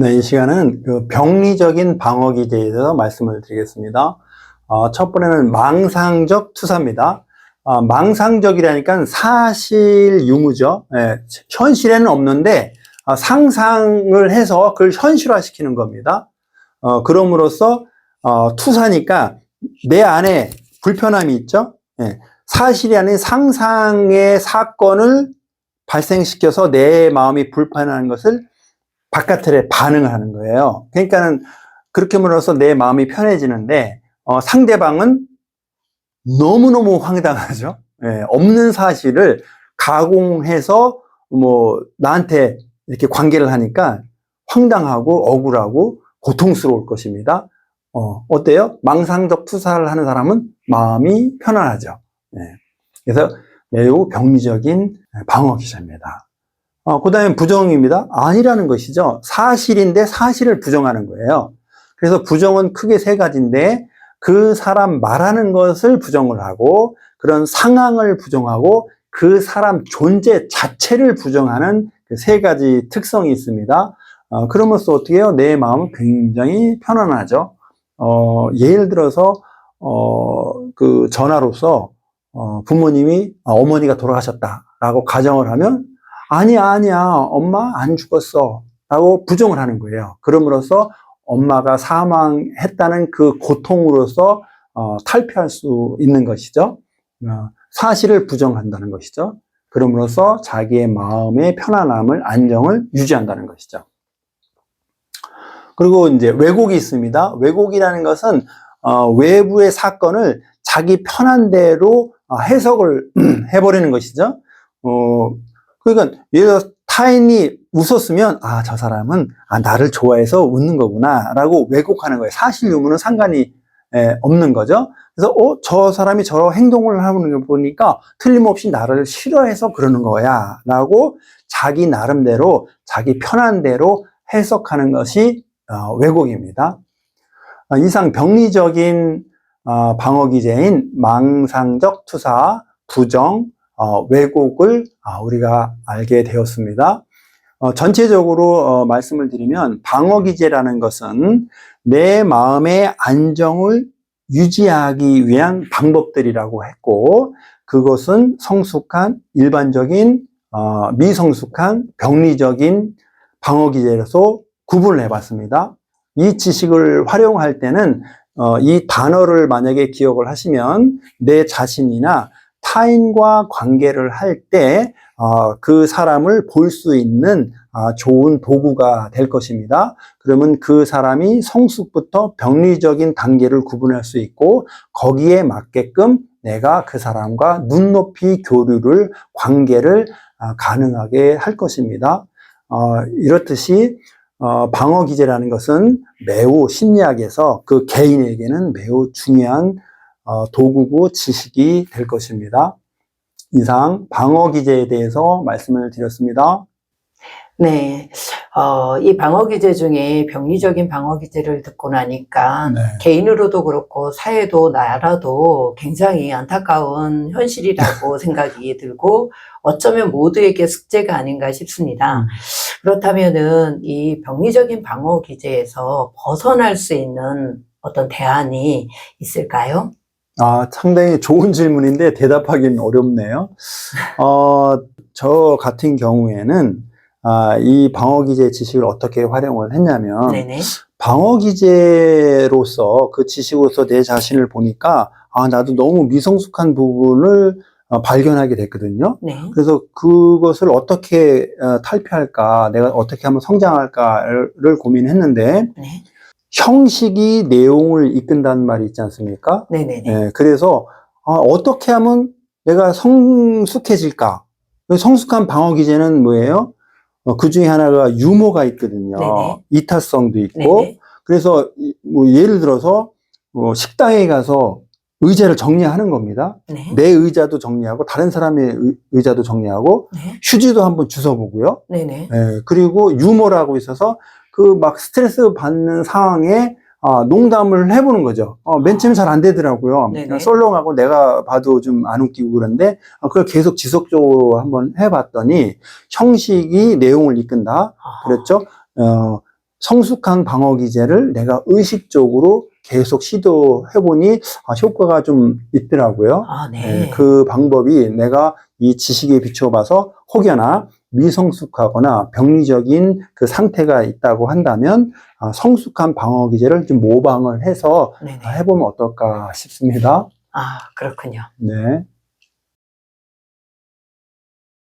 네, 이 시간은 그 병리적인 방어 기제에 대해서 말씀을 드리겠습니다. 어, 첫 번째는 망상적 투사입니다. 어, 망상적이라니까 사실 유무죠. 예, 현실에는 없는데 어, 상상을 해서 그걸 현실화시키는 겁니다. 어, 그럼으로써 어, 투사니까 내 안에 불편함이 있죠. 예, 사실이 아닌 상상의 사건을 발생시켜서 내 마음이 불편한 것을 바깥에 반응을 하는 거예요. 그러니까는 그렇게 물어서 내 마음이 편해지는데 어, 상대방은 너무너무 황당하죠. 예, 없는 사실을 가공해서 뭐 나한테 이렇게 관계를 하니까 황당하고 억울하고 고통스러울 것입니다. 어, 어때요? 망상적 투사를 하는 사람은 마음이 편안하죠. 예, 그래서 매우 병리적인 방어 기제입니다. 어, 그 다음에 부정입니다. 아니라는 것이죠. 사실인데 사실을 부정하는 거예요. 그래서 부정은 크게 세 가지인데 그 사람 말하는 것을 부정을 하고 그런 상황을 부정하고 그 사람 존재 자체를 부정하는 그 세 가지 특성이 있습니다. 어, 그러면서 어떻게 해요? 내 마음은 굉장히 편안하죠. 어, 예를 들어서 어, 그 전화로서 어, 부모님이 아, 어머니가 돌아가셨다라고 가정을 하면 아니야, 아니야, 엄마 안 죽었어. 라고 부정을 하는 거예요. 그럼으로써 엄마가 사망했다는 그 고통으로서 어, 탈피할 수 있는 것이죠. 어, 사실을 부정한다는 것이죠. 그럼으로써 자기의 마음의 편안함을, 안정을 유지한다는 것이죠. 그리고 이제 왜곡이 있습니다. 왜곡이라는 것은 어, 외부의 사건을 자기 편한 대로 어, 해석을 해버리는 것이죠. 어, 그러니까 예를 들어 타인이 웃었으면 아 저 사람은 아 나를 좋아해서 웃는 거구나라고 왜곡하는 거예요. 사실 유무는 상관이 에, 없는 거죠. 그래서 어 저 사람이 저런 행동을 하는 거 보니까 틀림없이 나를 싫어해서 그러는 거야라고 자기 나름대로 자기 편한 대로 해석하는 것이 어, 왜곡입니다. 어, 이상 병리적인 어, 방어 기제인 망상적 투사, 부정, 어, 왜곡을 아, 우리가 알게 되었습니다. 어, 전체적으로 어, 말씀을 드리면 방어 기제라는 것은 내 마음의 안정을 유지하기 위한 방법들이라고 했고 그것은 성숙한 일반적인 어, 미성숙한 병리적인 방어 기제로서 구분을 해봤습니다. 이 지식을 활용할 때는 어, 이 단어를 만약에 기억을 하시면 내 자신이나 타인과 관계를 할 때 그 사람을 볼 수 있는 아, 좋은 도구가 될 것입니다. 그러면 그 사람이 성숙부터 병리적인 단계를 구분할 수 있고 거기에 맞게끔 내가 그 사람과 눈높이 교류를 관계를 아, 가능하게 할 것입니다. 어, 이렇듯이 어, 방어 기제라는 것은 매우 심리학에서 그 개인에게는 매우 중요한 어, 도구고 지식이 될 것입니다. 이상 방어 기제에 대해서 말씀을 드렸습니다. 네. 어, 이 방어 기제 중에 병리적인 방어 기제를 듣고 나니까 네. 개인으로도 그렇고 사회도 나라도 굉장히 안타까운 현실이라고 생각이 들고 어쩌면 모두에게 숙제가 아닌가 싶습니다. 음. 그렇다면은 이 병리적인 방어 기제에서 벗어날 수 있는 어떤 대안이 있을까요? 아, 상당히 좋은 질문인데 대답하기는 어렵네요. 어, 저 같은 경우에는 아, 이 방어 기제 지식을 어떻게 활용을 했냐면 네네. 방어 기제로서 그 지식으로서 내 자신을 보니까 아, 나도 너무 미성숙한 부분을 어, 발견하게 됐거든요. 네. 그래서 그것을 어떻게 어, 탈피할까, 내가 어떻게 하면 성장할까를 고민했는데 네. 형식이 내용을 이끈다는 말이 있지 않습니까? 네네네. 예, 그래서 아, 어떻게 하면 내가 성숙해질까? 성숙한 방어 기제는 뭐예요? 어, 그 중에 하나가 유머가 있거든요. 네네. 이타성도 있고. 네네. 그래서 이- 뭐 예를 들어서 어, 식당에 가서 의자를 정리하는 겁니다. 네. 내 의자도 정리하고 다른 사람의 의- 의자도 정리하고 네. 휴지도 한번 주워 보고요. 네네. 예, 그리고 유머라고 있어서 그 막 스트레스 받는 상황에 아, 농담을 해보는 거죠. 어, 맨 처음에 잘 안 되더라고요. 네네. 썰렁하고 내가 봐도 좀 안 웃기고 그런데 어, 그걸 계속 지속적으로 한번 해봤더니 형식이 내용을 이끈다. 아, 그랬죠. 어, 성숙한 방어 기제를 내가 의식적으로 계속 시도해보니 아, 효과가 좀 있더라고요. 아, 네. 네, 그 방법이 내가 이 지식에 비춰봐서 혹여나 미성숙하거나 병리적인 그 상태가 있다고 한다면 아, 성숙한 방어 기제를 좀 모방을 해서 네네. 해보면 어떨까 싶습니다. 아, 그렇군요. 네.